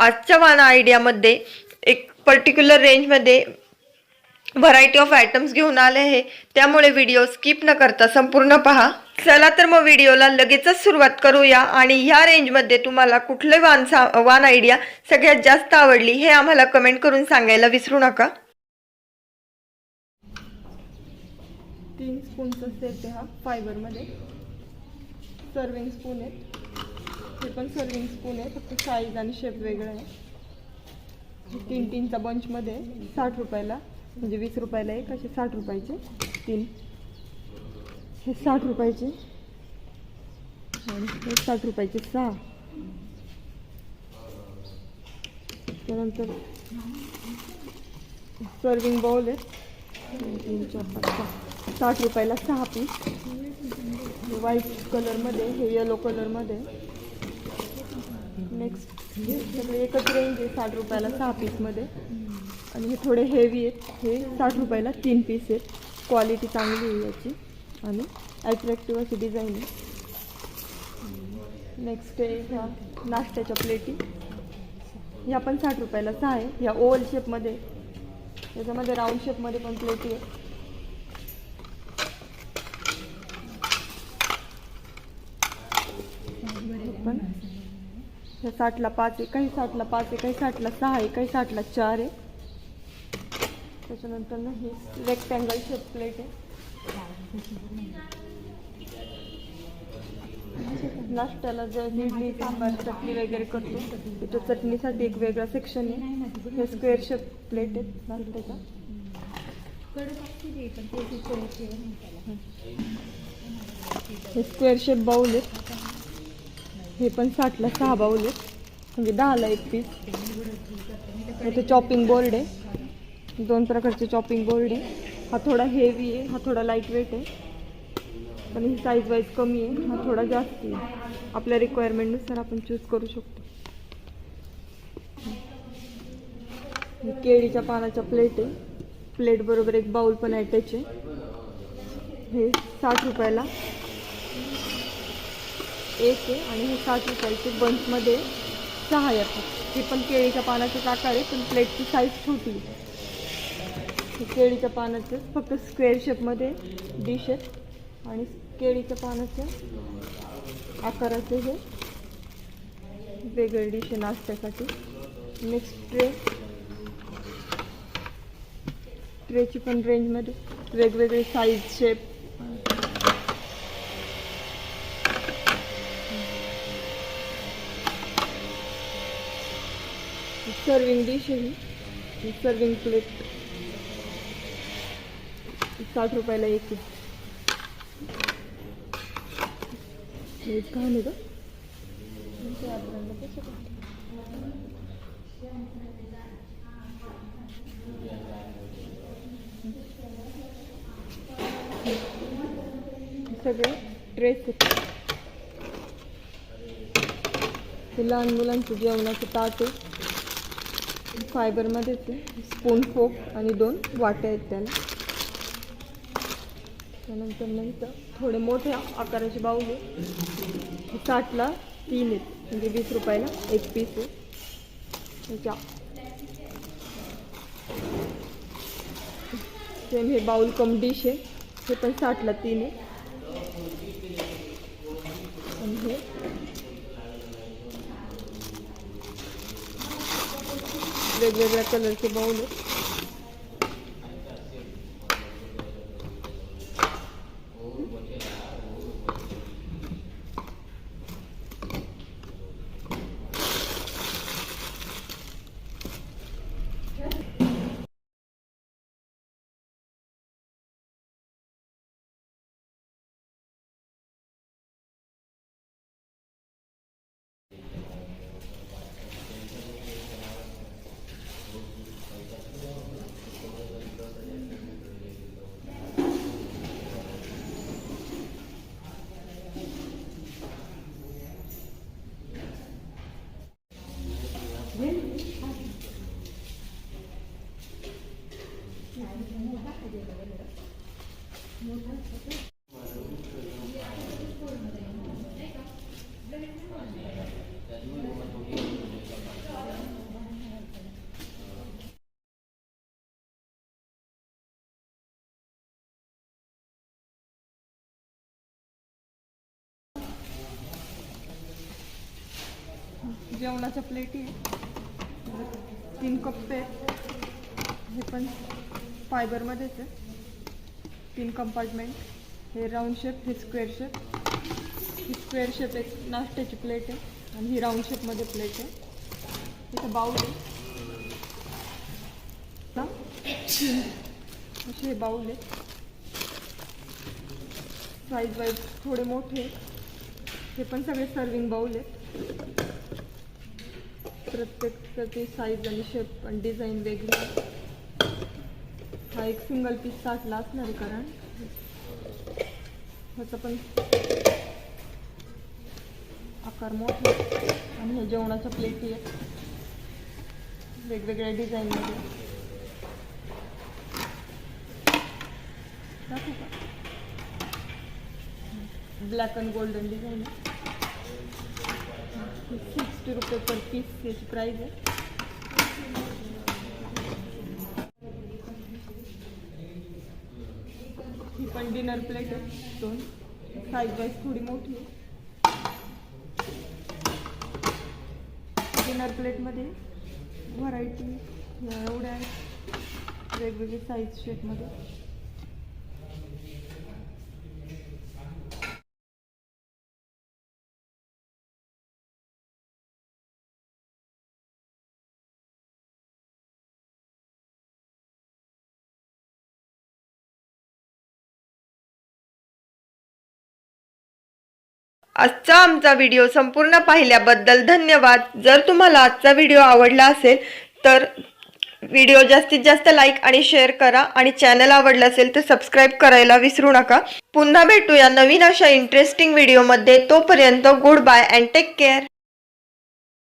आजच्या वाना आयडियामध्ये एक पर्टिक्युलर रेंजमध्ये व्हरायटी ऑफ आयटम्स घेऊन आले आहे. त्यामुळे व्हिडिओ स्किप न करता संपूर्ण पहा. चला तर मग व्हिडिओला लगेचच सुरुवात करूया आणि ह्या रेंजमध्ये तुम्हाला कुठले वान सा वान आयडिया सगळ्यात जास्त आवडली हे आम्हाला कमेंट करून सांगायला विसरू नका. तीन स्पूनचा सेट आहे हा फायबरमध्ये सर्विंग स्पून आहे हे पण सर्विंग स्पून आहे. फक्त साईज आणि शेप वेगळा आहे. तीन तीनचा बंचमध्ये साठ रुपयाला म्हणजे वीस रुपयाला एक असे साठ रुपयाचे तीन. हे साठ रुपयाचे. आणि हे साठ रुपयाचे सहा. त्यानंतर सर्विंग बाउल आहे. तीन चार पाच साठ रुपयाला सहा पीस व्हाईट कलरमध्ये हे येलो कलरमध्ये नेक्स्ट हे सगळे एकच रेंज आहे साठ रुपयाला सहा पीसमध्ये आणि हे थोडे हेवी आहेत. हे साठ रुपयाला तीन पीस आहेत. क्वालिटी चांगली आहे याची. आणि ॲट्रॅक्टिव्ह अशी डिझाईन आहे. नेक्स्ट आहे ह्या नाश्त्याच्या प्लेटी ह्या पण साठ रुपयाला सहा आहे. ह्या ओव्हल शेपमध्ये त्याच्यामध्ये राऊंड शेपमध्ये पण प्लेटी आहे हे पण ह्या साठला पाच आहे काही साठला पाच आहे काही साठला सहा आहे काही साठला चार आहे. त्याच्यानंतर ना ही रेक्टँगल शेप प्लेट आहे. नाश्त्याला जर इडली सांबार चटणी वगैरे करतो त्याच्या चटणीसाठी एक वेगळा सेक्शन आहे. हे स्क्वेअर शेप प्लेट आहे नाश्त्याचा हे स्क्वेअर शेप बाउल आहे. हे पण साठला सहा बावले म्हणजे दहाला एक पीस इथे चॉपिंग बोर्ड आहे. दोन प्रकारचे चॉपिंग बोर्ड आहे. हा थोडा हेवी आहे हा थोडा लाइट वेट आहे. पण ही साईज वाईज कमी आहे हा थोडा जास्त आहे. आपल्या रिक्वायरमेंटनुसार आपण चूज करू शकतो. केळीच्या पानाच्या प्लेट आहे. प्लेट बरोबर एक बाउल पण अटॅच आहे हे साठ रुपयाला. एक आहे आणि हे साठ रुपयाचे बंचमध्ये सहा येतात हे पण केळीच्या पानाचे आकार आहे पण प्लेटची साईज छोटी आहे. केळीच्या पानाचे फक्त स्क्वेअर शेपमध्ये डिश आहेत. आणि केळीच्या पानाचे आकाराचे हे वेगळे डिश आहे नाश्त्यासाठी. नेक्स्ट ट्रे ट्रेची पण रेंजमध्ये वेगवेगळे साईज शेप सर्विंग डिश आहे सर्विंग प्लेट साठ रुपयाला एक आहे. हे काय सगळे ड्रेस आहेत. हे लहान मुलांचं जेवणाचं ताट आहे. फायबरमध्येच आहे. स्पून फोक आणि दोन वाट्या आहेत त्याला त्यानंतर नंतर थोडे मोठ्या आकाराचे बाऊल आहे. साठला तीन आहेत. म्हणजे वीस रुपयाला एक पीस आहे. चा सेम हे बाऊल कम डिश आहे. हे पण साठला तीन आहे. आणि हे वेगवेगळ्या कलरचे बाऊल जेवणाच्या प्लेटी तीन कप्पे. हे पण फायबरमध्येच आहे. तीन कंपार्टमेंट हे राऊंड शेप हे स्क्वेअर शेप ही स्क्वेअर शेप एक नाश्त्याची प्लेट आहे आणि ही राऊंड शेपमध्ये प्लेट आहे. इथं बाऊल आहे. असे हे बाऊल आहे. साईज वाईज थोडे मोठे हे पण सगळे सर्विंग बाऊल आहेत. प्रत्येकाची साईज आणि शेप आणि डिझाईन वेगळी आहे. हा एक सिंगल पीस साठला असणार कारण. ह्याचा पण आकार मोठा आणि ह्या जेवणाच्या प्लेटी आहेत वेगवेगळ्या डिझाईनमध्ये दाखवू का? ब्लॅक अँड गोल्डन डिझाईन आहे. सिक्स्टी रुपये पर पीस याची प्राईज आहे. ही पण डिनर प्लेट आहे दोन. साईज वाईज थोडी मोठी डिनर प्लेटमध्ये व्हरायटी एवढ्या आहेत. वेगवेगळे साईज शेपमध्ये आजचा आमचा व्हिडिओ संपूर्ण पाहिल्याबद्दल धन्यवाद. जर तुम्हाला आजचा व्हिडिओ आवडला असेल तर व्हिडिओ जास्तीत जास्त लाईक आणि शेअर करा आणि चॅनल आवडलं असेल तर सबस्क्राईब करायला विसरू नका. पुन्हा भेटूया नवीन अशा इंटरेस्टिंग व्हिडिओमध्ये तोपर्यंत good bye and take care